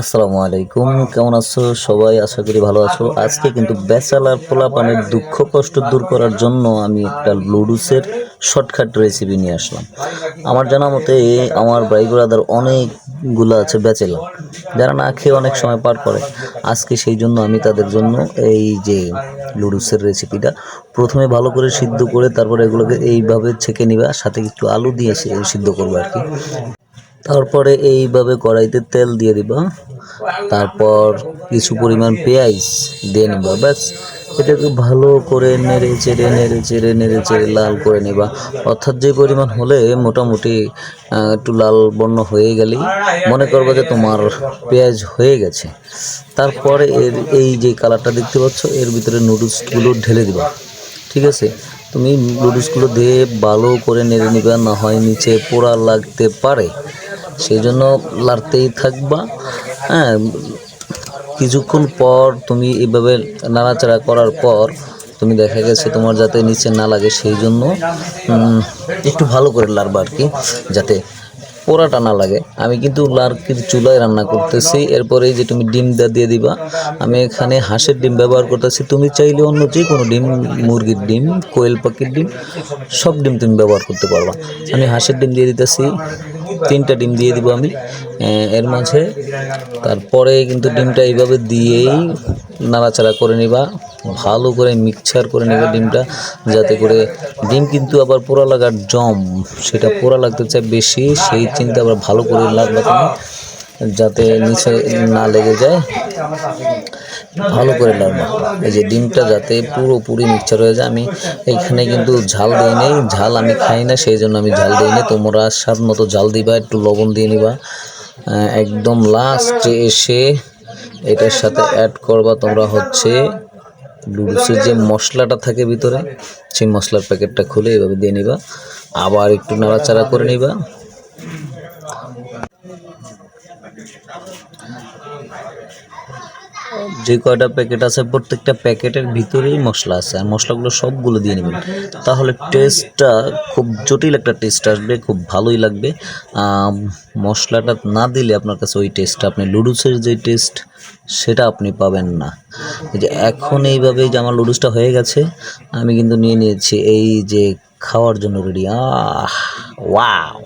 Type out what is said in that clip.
আসসালামু আলাইকুম। কেমন আছো সবাই? আশা করি ভালো আছো। আজকে কিন্তু ব্যাচেলার পোলাপানের দুঃখ কষ্ট দূর করার জন্য আমি একটা লুডুসের শর্টকাট রেসিপি নিয়ে আসলাম। আমার জানা মতে আমার ভাই ব্রাদার অনেকগুলো আছে ব্যাচেলার। যারা না খেয়ে অনেক সময় পার করে। আজকে সেই জন্য আমি তাদের জন্য এই যে লুডুসের রেসিপিটা প্রথমে ভালো করে সিদ্ধ করে তারপরে এগুলোকে এইভাবে ছেঁকে নিবা, সাথে একটু আলু দিয়ে সিদ্ধ করব আর কি। তারপরে এইভাবে কড়াইতে তেল দিয়ে দিবা। তারপর কিছু পরিমাণ পেঁয়াজ দিয়ে নিবা। ব্যাস, এটাকে ভালো করে নেড়ে চেড়ে নেড়ে চেড়ে নেড়ে চেড়ে লাল করে নেবা। অর্থাৎ যে পরিমাণ হলে মোটামুটি একটু লাল বর্ণ হয়ে গেলেই মনে করবে যে তোমার পেঁয়াজ হয়ে গেছে। তারপরে এর, এই যে কালারটা দেখতে পাচ্ছ, এর ভিতরে নুডলসগুলো ঢেলে দিবা। ঠিক আছে? তুমি নুডলসগুলো দিয়ে ভালো করে নেড়ে নিবে, না হয় নিচে পোড়া লাগতে পারে। সেই জন্য লাড়তেই থাকবা। হ্যাঁ কিছুক্ষণ পর তুমি এভাবে নাড়াচাড়া করার পর তুমি দেখা গেছে তোমার যাতে নিচে না লাগে সেই জন্য একটু ভালো করে লাড়বা আর কি, যাতে পোড়াটা না লাগে। আমি কিন্তু লার্কির চুলায় রান্না করতেছি এরপরে যে তুমি ডিমটা দিয়ে দিবা, আমি এখানে হাঁসের ডিম ব্যবহার করতেছি। তুমি চাইলে অন্য যে কোনো ডিম, মুরগির ডিম, কোয়েল পাখির ডিম, সব ডিম তুমি ব্যবহার করতে পারবা। আমি হাঁসের ডিম দিয়ে দিতেছি তিনটা ডিম দিয়ে দিব আমি এর মাঝে। তারপরে কিন্তু ডিমটা এইভাবে দিয়েই নাড়াচাড়া করে নিবা, ভালো করে মিক্সচার করে নেবে ডিমটা, যাতে করে ডিম কিন্তু আবার পোড়া লাগার জম, সেটা পোড়া লাগতে চায় বেশি, সেই চিন্তা আবার ভালো করে লাগবে তুমি যাতে নিচে না লেগে যায়। ভালো করে লাগবে এই যে ডিমটা যাতে পুরোপুরি মিক্সচার হয়ে যায়, আমি এইখানে কিন্তু ঝাল দিই নেই। ঝাল আমি খাই না, সেই জন্য আমি ঝাল দিই না তোমরা স্বাদ মতো ঝাল দিবা, একটু লবণ দিয়ে নিবা। একদম লাস্টে এসে এটার সাথে অ্যাড করবা তোমরা হচ্ছে লুডুসের যে মশলাটা থাকে ভিতরে, সেই মশলার প্যাকেটটা খুলে এভাবে দিয়ে নিবা। আবার একটু নাড়াচাড়া করে নিবা। যে কয়টা প্যাকেট আছে, প্রত্যেকটা প্যাকেটের ভিতরেই মশলা আছে, আর মশলাগুলো সবগুলো দিয়ে নেবেন। তাহলে টেস্টটা খুব জটিল একটা টেস্ট আসবে, খুব ভালোই লাগবে। মশলাটা না দিলে আপনার কাছে ওই টেস্টটা আপনি লুডুসের যে টেস্ট সেটা আপনি পাবেন না। যে এখন এইভাবে যে আমার লুডুসটা হয়ে গেছে, আমি কিন্তু নিয়ে নিয়েছি এই যে খাওয়ার জন্য রেডি আহ ওয়াও